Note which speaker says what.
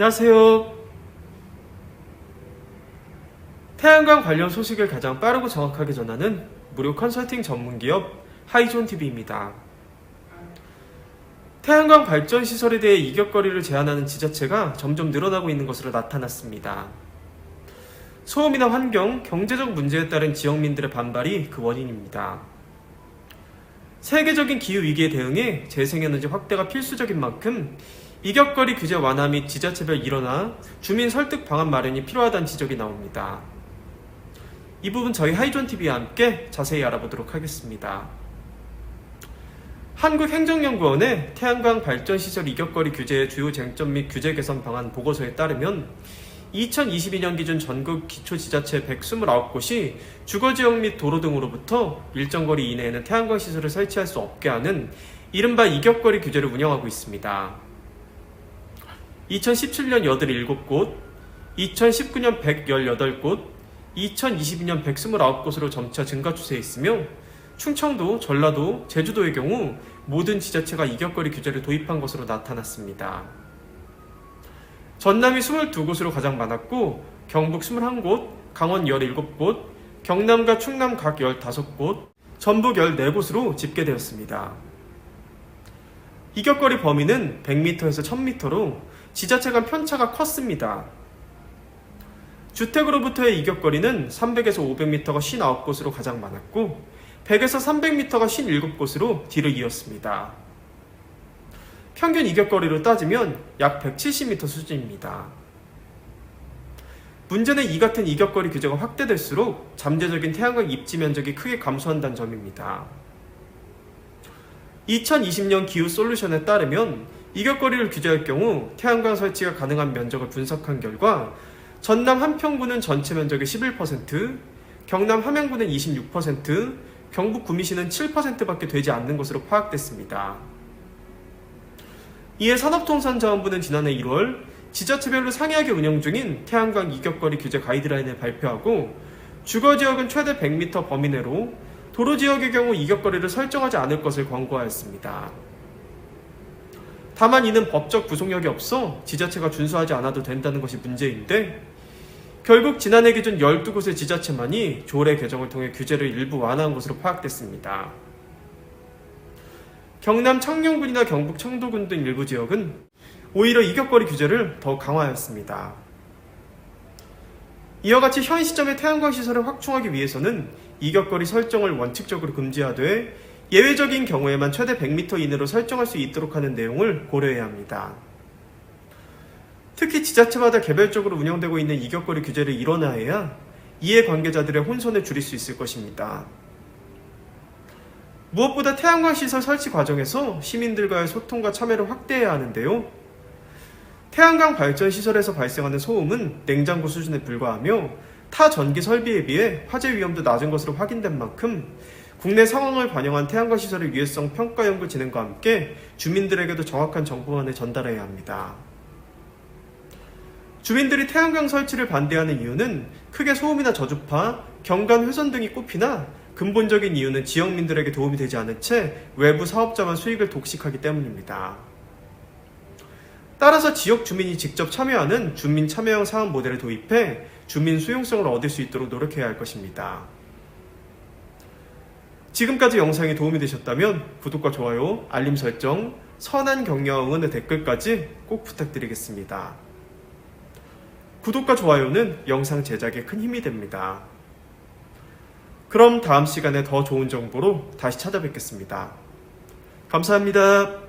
Speaker 1: 안녕하세요. 태양광 관련 소식을 가장 빠르고 정확하게 전하는 무료 컨설팅 전문 기업 하이존 TV입니다. 태양광 발전 시설에 대해 이격거리를 제한하는 지자체가 점점 늘어나고 있는 것으로 나타났습니다. 소음이나 환경, 경제적 문제에 따른 지역민들의 반발이 그 원인입니다. 세계적인 기후 위기에 대응해 재생에너지 확대가 필수적인 만큼 이격거리 규제 완화 및 지자체별 일원화, 주민 설득 방안 마련이 필요하다는 지적이 나옵니다. 이 부분 저희 하이존 TV와 함께 자세히 알아보도록 하겠습니다. 한국행정연구원의 태양광 발전 시설 이격거리 규제의 주요 쟁점 및 규제 개선 방안 보고서에 따르면 2022년 기준 전국 기초지자체 129곳이 주거지역 및 도로 등으로부터 일정 거리 이내에는 태양광 시설을 설치할 수 없게 하는 이른바 이격거리 규제를 운영하고 있습니다. 2017년 87곳, 2019년 118곳, 2022년 129곳으로 점차 증가 추세에 있으며 충청도, 전라도, 제주도의 경우 모든 지자체가 이격거리 규제를 도입한 것으로 나타났습니다. 전남이 22곳으로 가장 많았고 경북 21곳, 강원 17곳, 경남과 충남 각 15곳, 전북 14곳으로 집계되었습니다. 이격거리 범위는 100m에서 1000m로 지자체 간 편차가 컸습니다. 주택으로부터의 이격거리는 300에서 500m가 59곳으로 가장 많았고 100에서 300m가 57곳으로 뒤를 이었습니다. 평균 이격거리로 따지면 약 170m 수준입니다. 문제는 이 같은 이격거리 규제가 확대될수록 잠재적인 태양광 입지 면적이 크게 감소한다는 점입니다. 2020년 기후 솔루션에 따르면 이격거리를 규제할 경우 태양광 설치가 가능한 면적을 분석한 결과 전남 한평구는 전체 면적의 11%, 경남 함양구는 26%, 경북 구미시는 7%밖에 되지 않는 것으로 파악됐습니다. 이에 산업통상자원부는 지난해 1월 지자체별로 상이하게 운영 중인 태양광 이격거리 규제 가이드라인을 발표하고 주거지역은 최대 100m 범위 내로 도로지역의 경우 이격거리를 설정하지 않을 것을 권고하였습니다. 다만 이는 법적 구속력이 없어 지자체가 준수하지 않아도 된다는 것이 문제인데 결국 지난해 기준 12곳의 지자체만이 조례 개정을 통해 규제를 일부 완화한 것으로 파악됐습니다. 경남 창녕군이나 경북 청도군 등 일부 지역은 오히려 이격거리 규제를 더 강화하였습니다. 이와 같이 현 시점의 태양광 시설을 확충하기 위해서는 이격거리 설정을 원칙적으로 금지하되 예외적인 경우에만 최대 100m 이내로 설정할 수 있도록 하는 내용을 고려해야 합니다. 특히 지자체마다 개별적으로 운영되고 있는 이격거리 규제를 일원화해야 이해관계자들의 혼선을 줄일 수 있을 것입니다. 무엇보다 태양광 시설 설치 과정에서 시민들과의 소통과 참여를 확대해야 하는데요. 태양광 발전 시설에서 발생하는 소음은 냉장고 수준에 불과하며 타 전기 설비에 비해 화재 위험도 낮은 것으로 확인된 만큼 국내 상황을 반영한 태양광 시설의 유해성 평가 연구 진행과 함께 주민들에게도 정확한 정보만을 전달해야 합니다. 주민들이 태양광 설치를 반대하는 이유는 크게 소음이나 저주파, 경관 훼손 등이 꼽히나 근본적인 이유는 지역민들에게 도움이 되지 않은 채 외부 사업자만 수익을 독식하기 때문입니다. 따라서 지역 주민이 직접 참여하는 주민 참여형 사업 모델을 도입해 주민 수용성을 얻을 수 있도록 노력해야 할 것입니다. 지금까지 영상이 도움이 되셨다면 구독과 좋아요, 알림 설정, 선한 응원의 댓글까지 꼭 부탁드리겠습니다. 구독과 좋아요는 영상 제작에 큰 힘이 됩니다. 그럼 다음 시간에 더 좋은 정보로 다시 찾아뵙겠습니다. 감사합니다.